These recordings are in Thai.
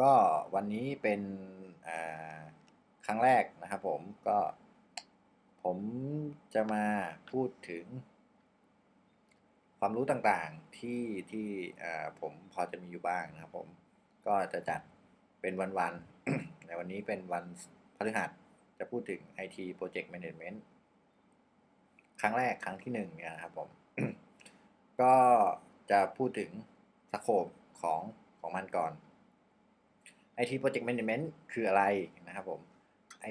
ก็วันนี้เป็นครั้งแรกนะครับผมก็ผมจะมาพูดถึง ความรู้ต่างๆที่ที่ผมพอจะมีอยู่บ้างนะครับผมก็จะจัดเป็นวันๆในวันนี้เป็นวันพฤหัสจะพูดถึง IT Project Management ครั้งแรกครั้งที่หนึ่งเนี่ยนะครับผม ก็จะพูดถึงสโคปของของมันก่อน IT Project Management คืออะไรนะครับผม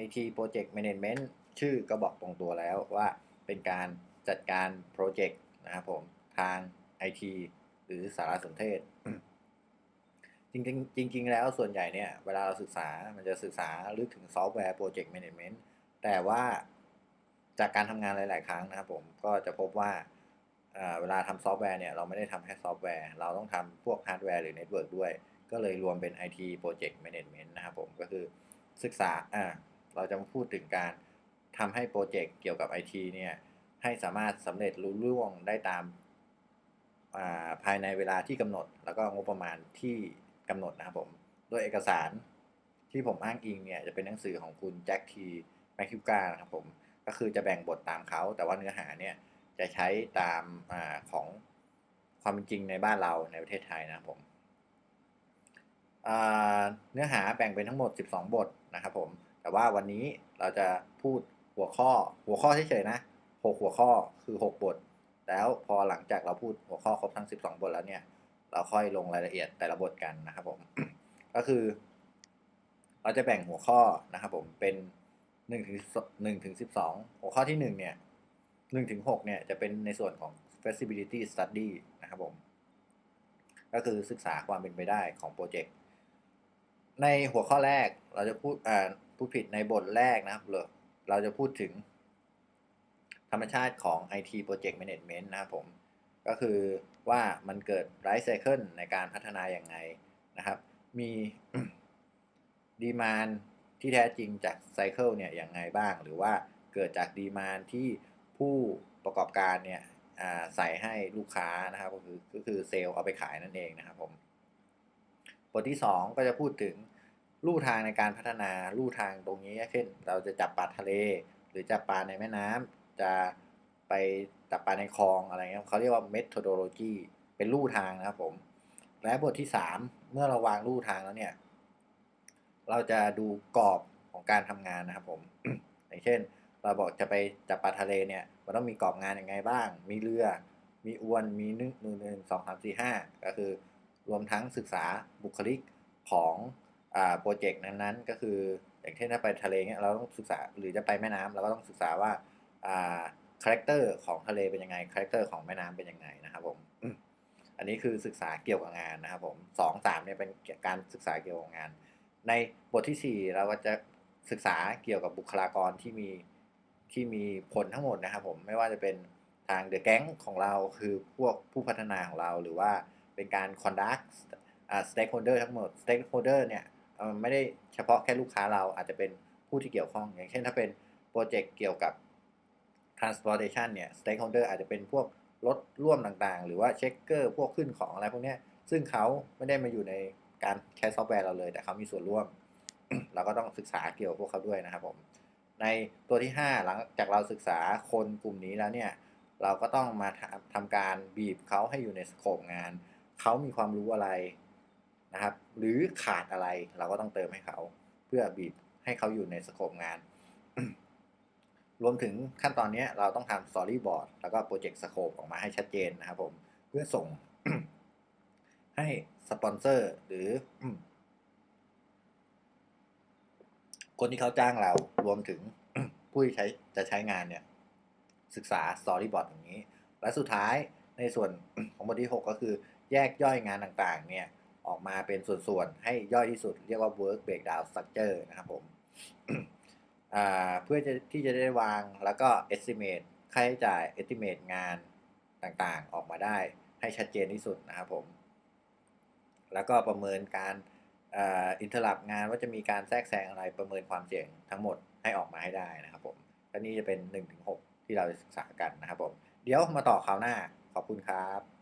IT Project Management ชื่อก็บอกตรงตัวแล้วว่าเป็นการจัดการโปรเจกต์นะครับผมทาง IT หรือสารสนเทศ จริงๆจริง ๆ แล้วส่วนใหญ่เนี่ย เวลาเราศึกษามันจะศึกษาลึกถึงซอฟต์แวร์โปรเจกต์แมネจเมนต์แต่ว่าจากการทำงานหลาย ๆ ครั้งนะครับผมก็จะพบว่าเอ่อเวลาทำซอฟต์แวร์เนี่ย เราไม่ได้ทำแค่ซอฟต์แวร์ เราต้องทำพวกฮาร์ดแวร์หรือเน็ตเวิร์กด้วย ก็เลยรวมเป็น IT Project Management นะครับผมก็คือศึกษาอ่าเราจะมาพูดถึงการทำให้โปรเจกต์เกี่ยวกับ IT เนี่ยให้สามารถสำเร็จรุ่ล่วงได้ตามอ่าภายในเวลาที่กำหนด แล้วก็งบประมาณที่กำหนดนะครับผมโดยเอกสารที่ผมอ้างอิงเนี่ยจะเป็นหนังสือของคุณแจ็คทีแมคคิวกานะครับผมก็คือจะแบ่งบทตามเขา แต่ว่าเนื้อหาเนี่ยจะใช้ตามอาของความจริงในบ้านเราในประเทศไทยนะครับผม เนื้อหาแบ่งเป็นทั้งหมด 12 บทนะครับผม แต่ว่าวันนี้เราจะพูดหัวข้อหัวข้อเฉยๆนะ 6 หัวข้อคือ 6 บท แล้วพอหลังจากเราพูดหัวข้อครบทั้ง 12 บทแล้วเนี่ย เราค่อยลงรายละเอียดแต่ละบทกันนะครับผม ก็คือ เราจะแบ่งหัวข้อนะครับผมเป็น1ถึง1ถึง12 หัวข้อที่ 1 เนี่ย1ถึง6เนี่ยจะเป็นในส่วนของ feasibility study นะครับผม ก็คือศึกษาความเป็นไปได้ของโปรเจกต์ ในหัวข้อแรกเราจะพูดอ่าพูดผิดในบทแรกนะครับเราเราจะพูดถึงธรรมชาติของ IT Project Management นะครับผม ก็คือว่ามันเกิด Life Cycle ในการพัฒนาอย่างไงนะครับ มีดีมานที่แท้จริงจากไซเคิลเนี่ยอย่างไงบ้าง หรือว่าเกิดจากดีมานที่ผู้ประกอบการเนี่ยใส่ให้ลูกค้านะครับ ก็คือก็คือเซลล์เอาไปขายนั่นเองนะครับผม บทที่ 2 ก็จะพูดถึงลู่ทางในการพัฒนาลู่ทางตรงนี้เช่น เราจะจับปลาทะเล หรือจับปลาในแม่น้ำจะไปจับปลาในคลองอะไรเงี้ยเขาเรียกว่า methodology เป็นลู่ทางนะครับผม และบทที่ 3 เมื่อเราวางลู่ทางแล้วเนี่ย เราจะดูกรอบของการทำงานนะครับผมอย่างเช่น เราบอกจะไปจับปลาทะเลเนี่ยมันต้องมีกรอบงานยังไงบ้าง มีเรือ มีอวน มีนึ่งหนึ่งหนึ่งสองสามสี่ห้าก็คือ รวมทั้งศึกษาบุคลิกของโปรเจกต์นั้นๆ ก็คืออย่างเช่นถ้าไปทะเลเนี่ยเราต้องศึกษาหรือจะไปแม่น้ำเราก็ต้องศึกษาว่าคาแรคเตอร์ของทะเลเป็นยังไงคาแรคเตอร์ของแม่น้ำเป็นยังไงนะครับผมอันนี้คือศึกษาเกี่ยวกับงานนะครับผมสองสามเนี่ยเป็นการศึกษาเกี่ยวกับงาน ในบทที่ 4 เราก็จะศึกษาเกี่ยวกับบุคลากรที่มีที่มีผลทั้งหมดนะครับผมไม่ว่าจะเป็นทางเดอะแก๊งของเราคือพวกผู้พัฒนาของเราหรือว่า เป็นการ conduct อ่า stakeholder ทั้งหมด stakeholder เนี่ยไม่ได้เฉพาะแค่ลูกค้าเราอาจจะเป็นผู้ที่เกี่ยวข้อง อย่างเช่นถ้าเป็นโปรเจกต์เกี่ยวกับ transportation เนี่ย stakeholder อาจจะเป็นพวกรถร่วมต่างๆ หรือว่าเช็คเกอร์พวกขึ้นของอะไรพวกนี้ซึ่งเขาไม่ได้มาอยู่ในการใช้ซอฟต์แวร์เราเลย แต่เขามีส่วนร่วม เราก็ต้องศึกษาเกี่ยวกับพวกเขาด้วยนะครับผม ในตัวที่ 5 หลังจากเราศึกษาคนกลุ่มนี้แล้วเนี่ย เราก็ต้องมาทำทำการบีบเขาให้อยู่ในสโคปงาน เขามีความรู้อะไรนะครับ หรือขาดอะไรเราก็ต้องเติมให้เขา เพื่อบีบให้เขาอยู่ในสโคปงาน รวมถึงขั้นตอนนี้เราต้องทำ storyboard แล้วก็ project scope ออกมาให้ชัดเจนนะครับผมเพื่อส่งให้สปอนเซอร์หรือคนที่เขาจ้างเรารวมถึงผู้ที่ใช้จะใช้งานเนี่ย ศึกษา storyboard อย่างนี้ และสุดท้ายในส่วนของบทที่ 6 ก็คือ แยกย่อยงานต่างๆเนี่ยออกมาเป็นส่วนๆ ให้ย่อยที่สุด เรียกว่า work breakdown structure นะครับผมเพื่อที่จะได้วางแล้วก็ estimate ค่าใช้จ่าย estimate งานต่างๆ ออกมาได้ให้ชัดเจนที่สุดนะครับผม แล้วก็ประเมินการอินเทอร์ลับงานว่าจะมีการแทรกแซงอะไรประเมินความเสี่ยงทั้งหมดให้ออกมาให้ได้นะครับผมและนี่จะเป็น 1-6 ที่เราจะศึกษากันนะครับผม เดี๋ยวมาต่อคราวหน้า ขอบคุณครับ